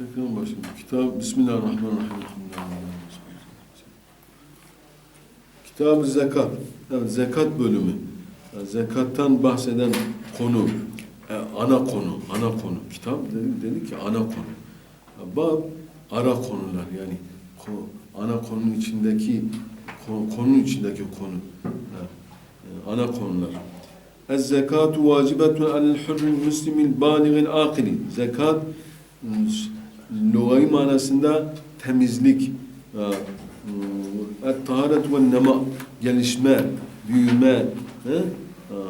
Tekrar başlayalım. Kitap Bismillahirrahmanirrahim. Kitab-ı Zekat. Evet, zekat bölümü. Yani zekattan bahseden konu, e, ana konu, ana konu. Kitap dedi, dedi ki ana konu. Bab ara konular yani ko- ana konunun içindeki ko- konunun içindeki konu. Ha, e, ana konular. Ez zekatu vacibetun alel hurril muslimil baligil akili. Zekat lugayı manasında temizlik, et taharet ve nema, gelişme, büyüme, he? Ha.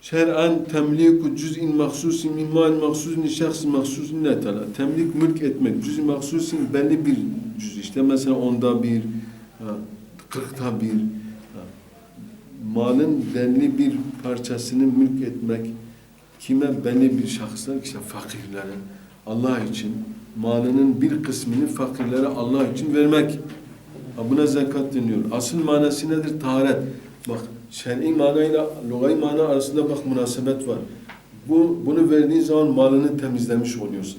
şer'an temliku cüz'in mahsusin min mal mahsusin şahsin mahsusin ne tala. Temlik mülk etmek, cüz'in mahsusin belli bir cüz işte mesela onda bir, kırkta bir, malın belli bir parçasını mülk etmek, kime belli bir şahıslar işte fakirlere Allah için malının bir kısmını fakirlere Allah için vermek. Buna zekat deniyor. Asıl manası nedir? Taharet. Bak şer'i manayla lugay mana arasında bak münasebet var. Bu bunu verdiğin zaman malını temizlemiş oluyorsun.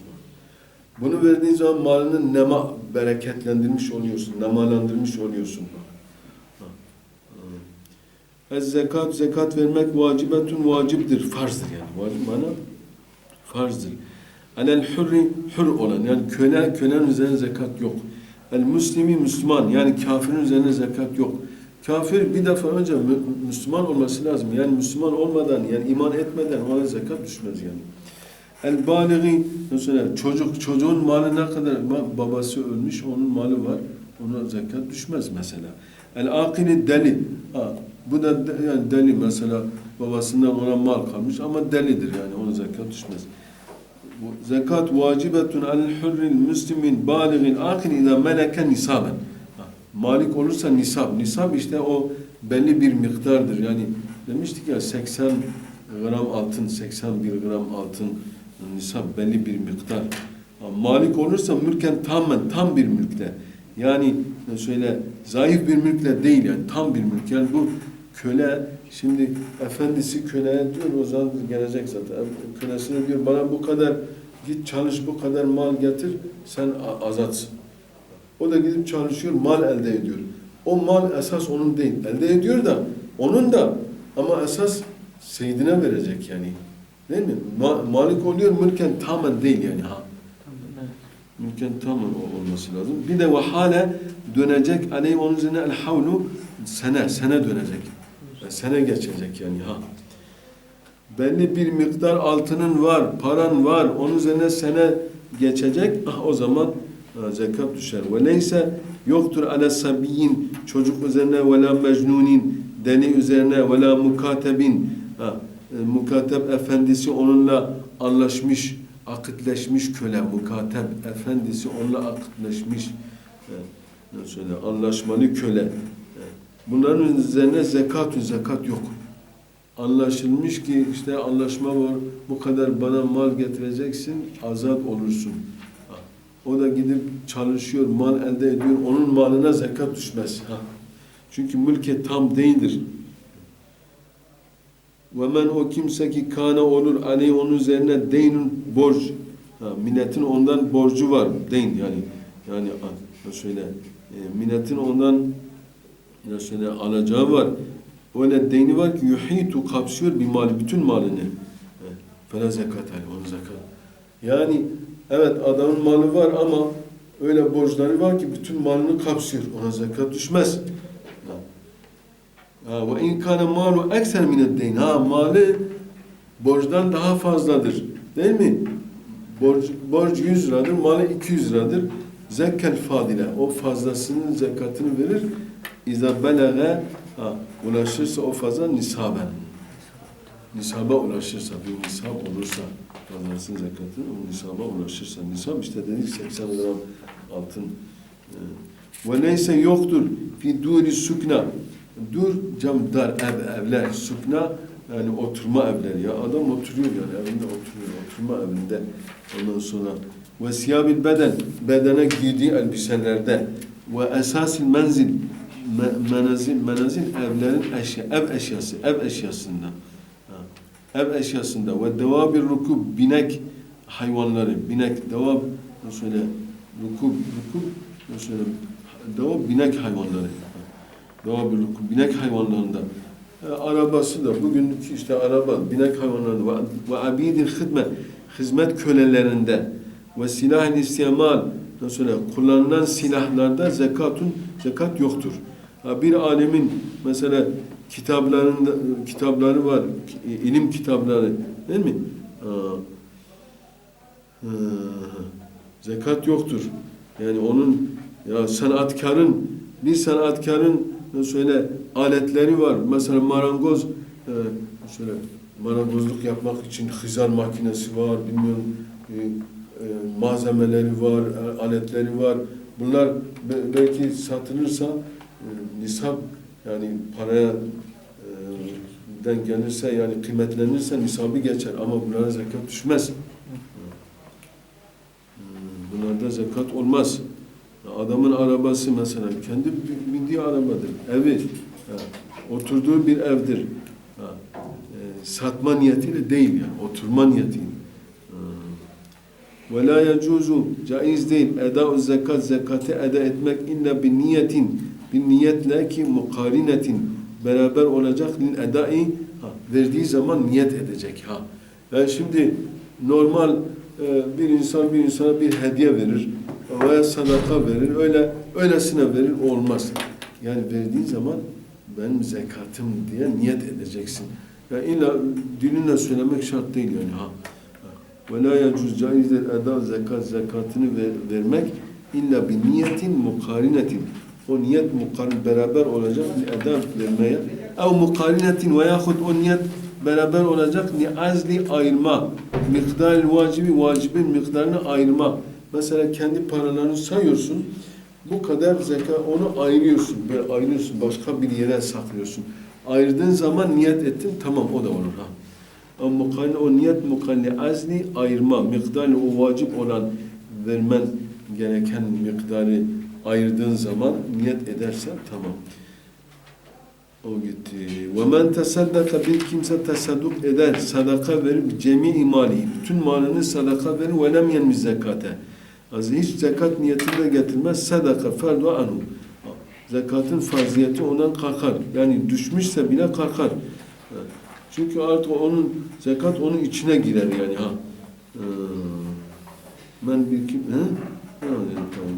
Bunu verdiğin zaman malını nema bereketlendirmiş oluyorsun, nemalandırmış oluyorsun. Ez zekat, zekat vermek vacibetun vaciptir, farzdır yani. Vacip mana farzdır. Alel hurri hür olan yani köle kölenin üzerine zekat yok. El muslimi Müslüman yani kafirin üzerine zekat yok. Kafir bir defa önce mü- Müslüman olması lazım. Yani Müslüman olmadan yani iman etmeden ona zekat düşmez yani. El baligi mesela çocuk çocuğun malı ne kadar ba- babası ölmüş onun malı var. Ona zekat düşmez mesela. El akili deli. Ha, bu da yani deli mesela babasından ona mal kalmış ama delidir yani ona zekat düşmez. Zekat vacibetun alel hurril müslimin baligin akil ida meleke nisaben. Malik olursa nisab. Nisab işte o belli bir miktardır. Yani demiştik ya 80 gram altın, 81 gram altın nisab belli bir miktar. Malik olursa mülken tamamen tam bir mülkle. Yani şöyle zayıf bir mülkle değil yani tam bir mülk. Yani bu köle şimdi efendisi köleye diyor o zaman gelecek zaten. Kölesine diyor bana bu kadar git çalış bu kadar mal getir sen azatsın. O da gidip çalışıyor mal elde ediyor. O mal esas onun değil. Elde ediyor da onun da ama esas seydine verecek yani. Değil mi? Ma- malik oluyor mülken tamamen değil yani ha. Mülken tamamen olması lazım. Bir de ve hale dönecek aleyhi onun üzerine el havlu sene sene dönecek. Sene geçecek yani ha. Belli bir miktar altının var, paran var, onun üzerine sene geçecek, ah o zaman ha, zekat düşer. Ve neyse yoktur ala sabiyyin çocuk üzerine ve la mecnunin deli üzerine ve la mukatebin ha, e, mukateb efendisi onunla anlaşmış, akıtleşmiş köle, mukateb efendisi onunla akıtleşmiş e, söyle anlaşmalı köle. E, Bunların üzerine zekatü zekat yok. Anlaşılmış ki işte anlaşma var, bu kadar bana mal getireceksin, azat olursun. O da gidip çalışıyor, mal elde ediyor, onun malına zekat düşmez. Ha. Çünkü mülke tam değildir. Men o kimse ki kana olur aleyh onun üzerine deynun borç. Ha, milletin ondan borcu var. Deyn yani. Yani şöyle e, milletin ondan şöyle alacağı var. Öyle deyni var ki yuhitu kapsıyor bir mali, bütün malını. Fela zekat onun zekat. Yani evet adamın malı var ama öyle borçları var ki bütün malını kapsıyor. Ona zekat düşmez. Ve in kana malu ekser mined deyn. Ha malı borçtan daha fazladır. Değil mi? Borç, borç 100 liradır, malı 200 liradır. Zekkel fadile. O fazlasının zekatını verir. İza belage ha, ulaşırsa o fazla nisaben. Nisaba ulaşırsa, bir nisab olursa fazlasının zekatını o nisaba ulaşırsa. Nisab işte dedik 80 gram altın. Ee, Ve neyse yoktur fi duri sukna. Dur cam dar ev evler sukna yani oturma evleri ya adam oturuyor yani evinde oturuyor oturma evinde ondan sonra ve siyabil beden bedene giydiği elbiselerde ve esasil menzil me- menazil menazil evlerin eşya ev eşyası ev eşyasında ev eşyasında ve devabir rukub binek hayvanları, binek, deva, şöyle rukub, rukub, şöyle deva, binek hayvanları. Deva bir rukub, binek hayvanlarında. E, arabası da bugünkü işte araba, binek hayvanlarında ve, ve abidil hidme, hizmet kölelerinde ve silah-ı nasıl söyle, kullanılan silahlarda zekatun, zekat yoktur. Bir alemin mesela kitaplarında kitapları var, ilim kitapları değil mi? Ha, ha, zekat yoktur. Yani onun ya sanatkarın bir sanatkarın söyle aletleri var. Mesela marangoz e, marangozluk yapmak için hızar makinesi var, bilmiyorum e, e, malzemeleri var, e, aletleri var. Bunlar be- belki satılırsa nisap yani paraya e, den gelirse yani kıymetlenirse nisabı geçer ama bunlara zekat düşmez. Hmm, Bunlarda zekat olmaz. Adamın arabası mesela kendi bindiği arabadır. Evi, ha, oturduğu bir evdir. Ha, e, satma niyetiyle değil yani, oturma niyetiyle. Ve la yecuzu caiz değil eda zekat zekatı eda etmek illa bir niyetin bir niyetle ki mukarinetin beraber olacak lil edai ha, verdiği zaman niyet edecek ha. Yani şimdi normal e, bir insan bir insana bir hediye verir veya sadaka verir öyle öylesine verir olmaz. Yani verdiği zaman benim zekatım diye niyet edeceksin. Yani illa dilinle söylemek şart değil yani ha. Ve la yecuz caizdir eda zekat zekatını ver- vermek illa bir niyetin mukarinetin. O niyet mukarin beraber olacak bir eda vermeye. Ev mukarinetin ve yahut o niyet beraber olacak li azli ayırma. Miktar vacibi vacibin miktarını ayırma. Mesela kendi paralarını sayıyorsun. Bu kadar zeka onu ayırıyorsun. Böyle ayırıyorsun. Başka bir yere saklıyorsun. Ayırdığın zaman niyet ettin tamam o da olur ha. Ama mukalli, o niyet mukalli azli ayırma, miktarı o vacip olan vermen gereken miktarı ayırdığın zaman niyet edersen tamam. O gitti. Ve men tesaddaka bir kimse tesadduk eder, sadaka verip cemi mali, bütün malını sadaka verir ve lem yenmi zekate. Az hiç zekat niyetinde getirmez, sadaka ferdu anhu. Zekatın farziyeti ondan kalkar. Yani düşmüşse bile kalkar. Çünkü artık onun zekat onun içine girer yani ha. Ee, Ben bir kim he? Ne oluyor tamam.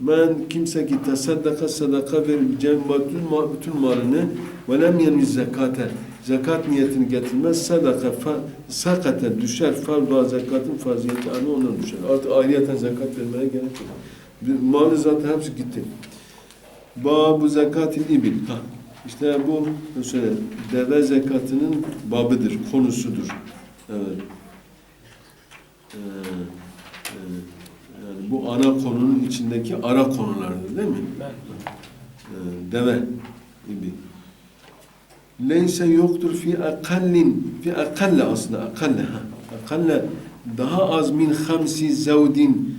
Ben kimse ki tasaddaka sadaka verir cem bütün, ma- bütün malını ve lem yenmi zekate zekat niyetini getirmez sadaka fa, sakate düşer fardu zekatın faziyeti anı ondan düşer. Artık ayrıyeten zekat vermeye gerek yok. Malı zaten hepsi gitti. Babu zekatil ibil. Ha. İşte bu şöyle deve zekatının babıdır, konusudur. Evet. Ee, e, yani bu ana konunun içindeki ara konulardır değil mi? Ee, deve gibi. Leyse yoktur fi akallin fi akalle aslında akalle ha. Akalle daha az min hamsi zevdin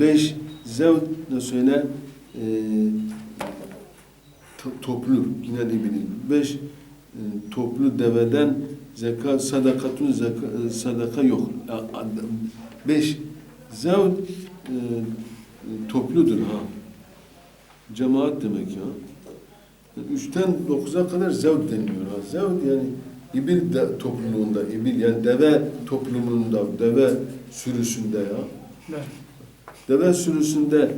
beş zevd ne söyle e, to- toplu yine de bilin. Beş e, toplu deveden zekat sadakatun zeka, e, sadaka yok. Beş zevd e, topludur ha. Cemaat demek ya. Üçten dokuza kadar zevd deniliyor ha. Zevd yani ibil de, topluluğunda, ibil yani deve topluluğunda, deve sürüsünde ya. Deve sürüsünde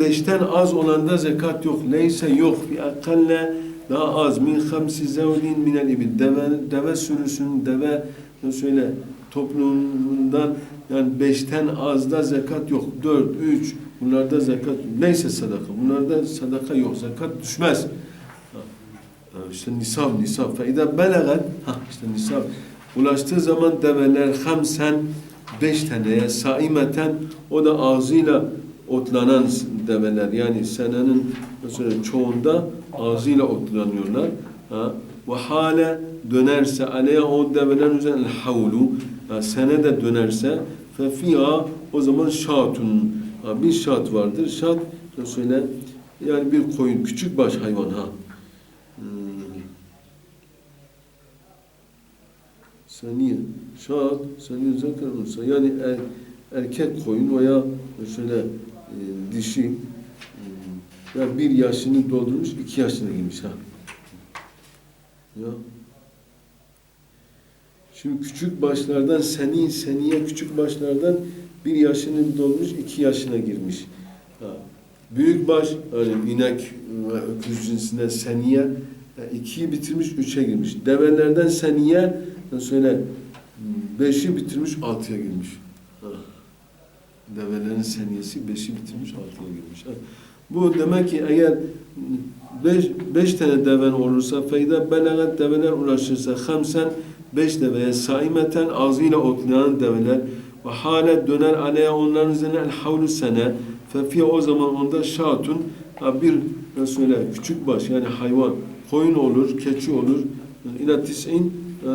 beşten az olanda zekat yok. Neyse yok. Fi akalle daha az. Min hamsi zevlin minel ibil. Deve, deve sürüsünün, deve söyle toplumundan yani beşten azda zekat yok. Dört, üç bunlarda zekat neyse sadaka. Bunlarda sadaka yok. Zekat düşmez. Ha, İşte nisab, nisab. Fe idâ belagat, ha işte nisab. Ulaştığı zaman develer hamsen beş taneye saimeten o da ağzıyla otlanan develer yani senenin mesela çoğunda ağzıyla otlanıyorlar. Ha? Ve hale dönerse aleyhe o develerin üzerine havlu ha, sene de dönerse fe fiha o zaman şatun ha, bir şat vardır. Şat söyle yani bir koyun küçük baş hayvan ha. Hmm. Saniye. Şahat, saniye unsa. Yani er, erkek koyun veya şöyle e, dişi e, ya bir yaşını doldurmuş, iki yaşına girmiş ha. Ya. Şimdi küçük başlardan seni, seniye küçük başlardan bir yaşını dolmuş, iki yaşına girmiş. Ha. Büyük baş, hani inek ve öküz cinsinden seniye e, ikiyi bitirmiş, üçe girmiş. Develerden seniye e, söyle beşi bitirmiş, altıya girmiş. Ha. Develerin seniyesi beşi bitirmiş, altıya girmiş. Ha. Bu demek ki eğer beş, beş tane deven olursa feyda belagat develer ulaşırsa hamsen beş deveye saimeten ağzıyla otlayan develer ve hale döner aleye onların üzerine el havlu sene fefiye o zaman onda şatun bir ne söyle küçük baş yani hayvan koyun olur, keçi olur ila tis'in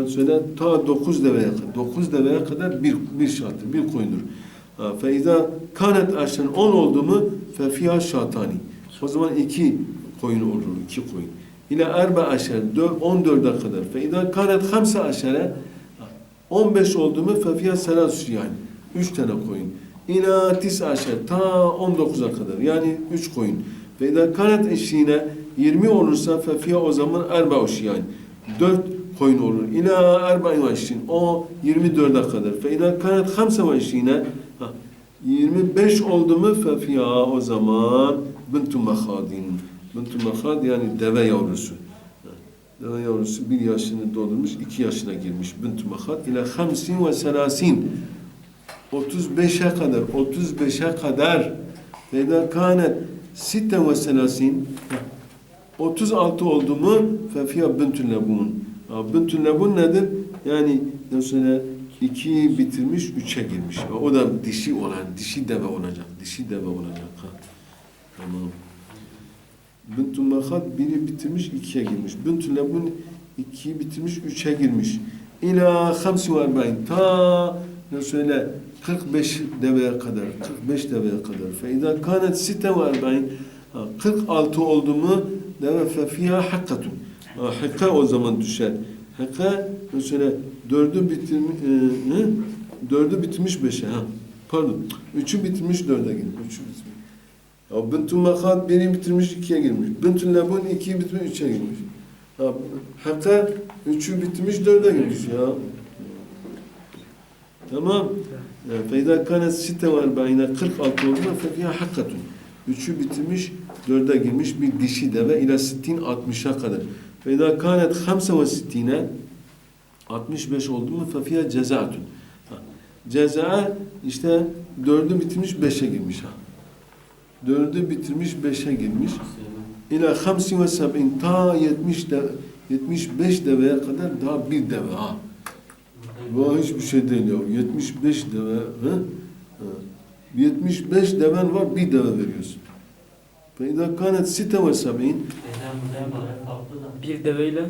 söyle ta dokuz deveye kadar dokuz deveye kadar bir bir şattır, bir koyundur. Feiza kanet aşen on oldu mu fefiha şatani. O zaman iki koyun olur, iki koyun. İle erbe aşer, on dörde kadar. Feiza kanet hamse aşere, on beş oldu mu fefiha selas yani. Üç tane koyun. İla tis aşer, ta on dokuza kadar. Yani üç koyun. Feiza kanet eşiğine yirmi olursa fefiha o zaman erbe yani. Dört koyun olur. İla erba'in ve işin. O 24'e kadar. Fe idâ kânet hamse ve işine 25 oldu mu fefiya o zaman bintu mehadin. Bintu mehad yani deve yavrusu. Deve yavrusu bir yaşını doldurmuş, iki yaşına girmiş. Bintu mehad ile hamsin ve selasin. 35'e kadar, 35'e kadar. Fe idâ kânet sitten ve selasin. 36 oldu mu fefiya bintül lebun. Ya Bintül lebun nedir? Yani mesela iki bitirmiş, üçe girmiş. O da dişi olan, dişi deve olacak. Dişi deve olacak. Ha. Tamam. Bintül mehad biri bitirmiş, ikiye girmiş. Bintül lebun ikiyi bitirmiş, üçe girmiş. İlâ hamsi ve erba'in. Ta ne söyle 45 deveye kadar, 45 deveye kadar. Fe idâ kânet site ve erba'in. Ha, 46 oldu mu deve fefiha hakkatun. Ha, Hakka o zaman düşer. Hakka mesela dördü bitirmiş, e, dördü bitmiş beşe. Ha. Pardon. Üçü bitmiş dörde girmiş. Üçü bitmiş. Ya Bintül Mekad biri bitirmiş ikiye girmiş. Bintül Lebun ikiyi bitirmiş üçe girmiş. Ha, Hakka üçü bitmiş dörde girmiş ya. Tamam. Feyda kanet site var bayına 46 oldu mu fefiha hakkatun. Üçü bitirmiş, dörde girmiş bir dişi deve ila sittin 60'a kadar. Feyda kanet hamse ve sittine 65 oldu mu fefiha cezaatun. Ceza işte dördü bitirmiş beşe girmiş ha. Dördü bitirmiş beşe girmiş. İla hamsi ve sab'in ta 70 de, 75 deveye kadar daha bir deve ha. Bu hiçbir şey değil ya. 75 deve. He? Ha. 75 deven var bir deve veriyorsun. Feyda kanet site ve sab'in Bir deveyle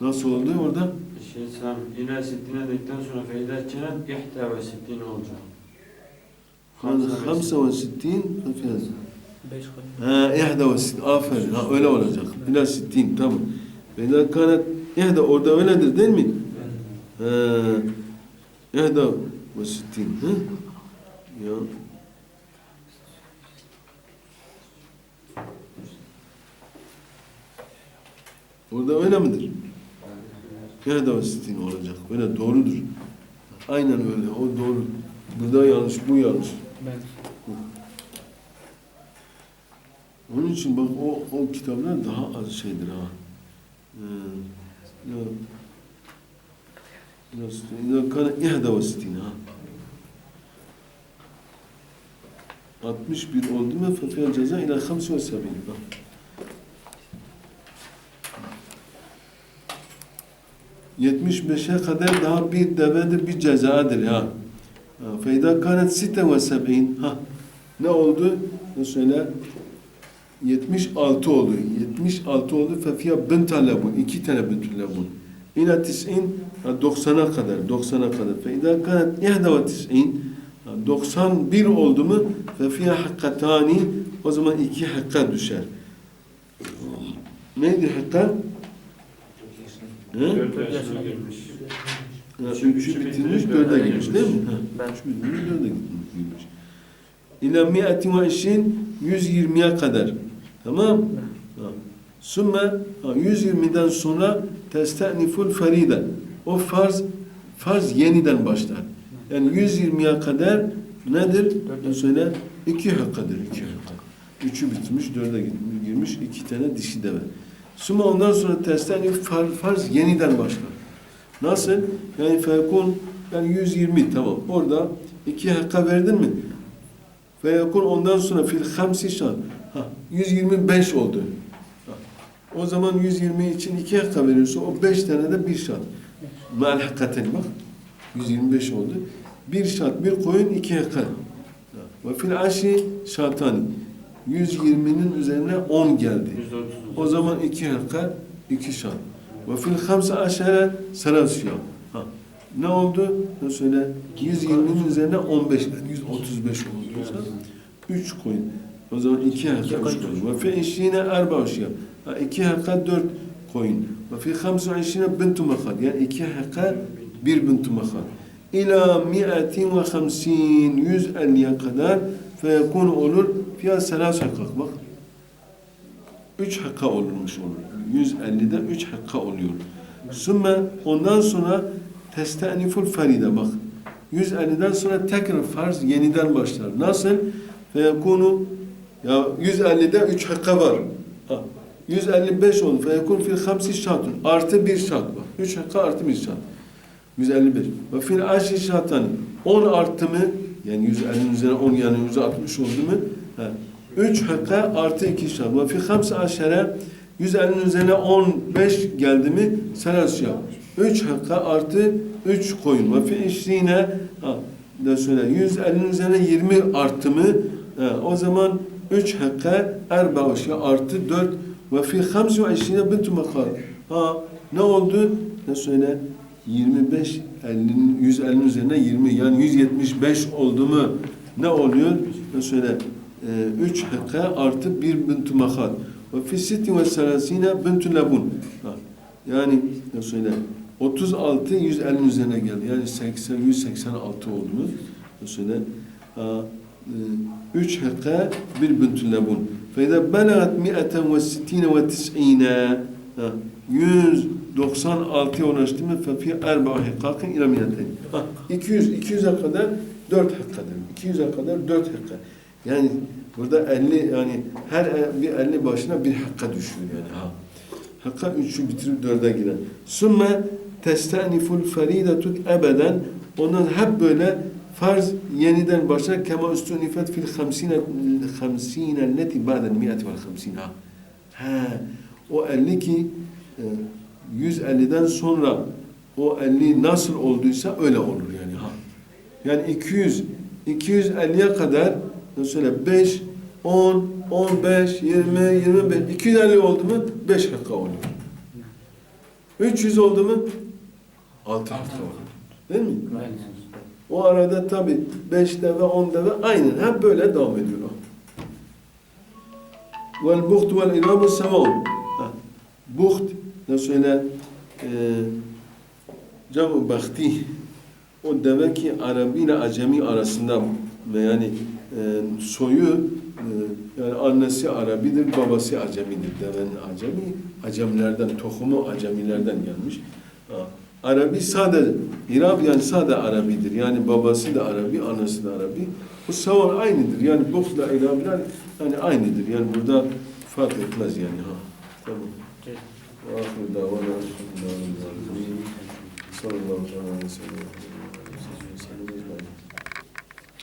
nasıl oldu orada? Şey sen ila sittine dedikten sonra feyda çenen ihta ve sittin olacak. Hamsa ve sittin fefiyaz. 5 koyun. Ha, ihda ve sittin. Aferin. Ha, öyle olacak. İla sittin. Tamam. Feyda kanet ihda orada öyledir değil mi? Ha, ihda ve sittin. Ha? Ya. Orada öyle midir? İhda ve sittin olacak. Öyle doğrudur. Aynen öyle. O doğru. Burada yanlış, bu yanlış. Ben Onun için bak o, o kitaplar daha az şeydir ha. Ee, ya? Ya kana ihda ve sittin ha. 61 oldu mu fefiyel ceza ila 5 ve sebin. Bak. Kadar daha bir devedir, bir cezadır ya. Feyda kanet site ve seb'in. Ha. Ne oldu? Mesela 76 oldu. 76 oldu. Fefiya bin talebun. iki tane bin talebun. İla tis'in 90'a kadar. 90'a kadar. Feyda kanet ihda ve tis'in. 91 oldu mu fefiya hakkatani o zaman iki hakka düşer. Neydi hakka? He? Ha, Üçü- üçü üçü bitirmiş, dörde girmiş değil mi? Ben Üç bitirmiş, dörde girmiş. İlâ mi'ati ve işin 120'ye kadar. Tamam? Sümme ha, 120'den sonra testeniful feride. O farz farz yeniden başlar. Yani 120'ye kadar nedir? Dört. Söyle iki hakkadır. iki hakka. Üçü bitmiş, dörde girmiş, iki tane dişi deve. Sümme ondan sonra testenif far, farz yeniden başlar. Nasıl? Yani fekun yani 120 tamam. Orada iki hakka verdin mi? Fekun ondan sonra fil hamsi şan. Ha, 125 oldu. Ha, O zaman 120 için iki hakka veriyorsa o beş tane de bir şart. Mal hakkaten bak. 125 oldu. Bir şart, bir koyun iki hakka. Ha, Ve fil aşi şartani. 120'nin üzerine 10 geldi. O zaman iki hakka, iki şart. Ve fil hamsa aşere selas şiyam. Ha. Ne oldu? Ne söyle? 120'nin üzerine 15, yani 135 olduysa 3 koyun. O zaman iki hakka, üç koyun. Ve fi işine erba. Ha, iki hakka, dört koyun. Ve fi hamsa işine bintu mahal. Yani iki hakka, bir bintu mahal. İlâ mi'atin ve hamsin, 150'ye kadar feyekun olur. Fiyat selas hakkak. Bak. Üç hakka olurmuş olur. 150'de üç hakka oluyor. Sümme ondan sonra testeniful feride bak. 150'den sonra tekrar farz yeniden başlar. Nasıl? Feyekunu ya 150'de üç hakka var. Ha. 155 oldu. Feyekun fil hamsi şartun. Artı bir şart var. Üç hakka artı bir şart. 155. Ve fil aşi şartani. 10 artı mı? Yani 150'nin üzerine 10 yani 160 oldu mu? Ha. 3 hakka artı 2 şart. Ve fi hamsi aşere 150'nin üzerine 15 geldi mi? Selas yap. 3 hakka artı 3 koyun. Ve fi işliğine da söyle 150'nin üzerine 20 arttı mı? Ha, o zaman 3 hakka erba artı 4 ve fi hamsi ve makal. Ha, ne oldu? Ne söyle? 25 50'nin 150'nin üzerine 20 yani 175 oldu mu ne oluyor? Ne söyle? 3 hakka artı 1 bintu mahat. Ve fi sitti ve selasine bintu labun. Ha, Yani ne söyle? 36 150'nin üzerine geldi. Yani 80 186 oldu söyle? Ha, 3 hakka 1 bintu labun. Feyda belagat mi'eten ve sittine ve tis'ine. Ha, 196'ya ulaştı mı fefi erba hikkakin ila miyaten. 200 200'e kadar 4 hakkadır. 200'e kadar 4 hakka. Yani burada 50 yani her bir 50 başına bir hakka düşüyor yani ha. Hakka 3'ü bitirip 4'e giren. Sümme testeniful feridatut ebeden ondan hep böyle farz yeniden başlar kema üstünifet fil hamsine hamsine leti ba'den mi'ati vel hamsine ha. O 50 ki e, 150'den sonra o 50 nasıl olduysa öyle olur yani ha. Yani 200 250'ye kadar mesela 5 10 15 20 25 250 oldu mu 5 hakka oluyor. 300 oldu mu 6 hakka oluyor. Değil mi? O arada tabi 5 deve 10 deve aynen hep böyle devam ediyor. Vel buht vel inabu sevâun. Ha, Buht ne söyle e, cam bakti o deve ki Arabi ile Acemi arasında yani e, soyu e, yani annesi Arabidir, babası Acemidir. Devenin Acemi, Acemlerden, tohumu Acemilerden gelmiş. Ha, Arabi sade, İrab yani sade Arabidir. Yani babası da Arabi, annesi de Arabi. Bu savan aynıdır. Yani buhtla İrablar yani aynıdır. Yani burada fark etmez yani. Ha. Tamam. وآخر دعوانا الحمد لله رب العالمين صلى الله تعالى على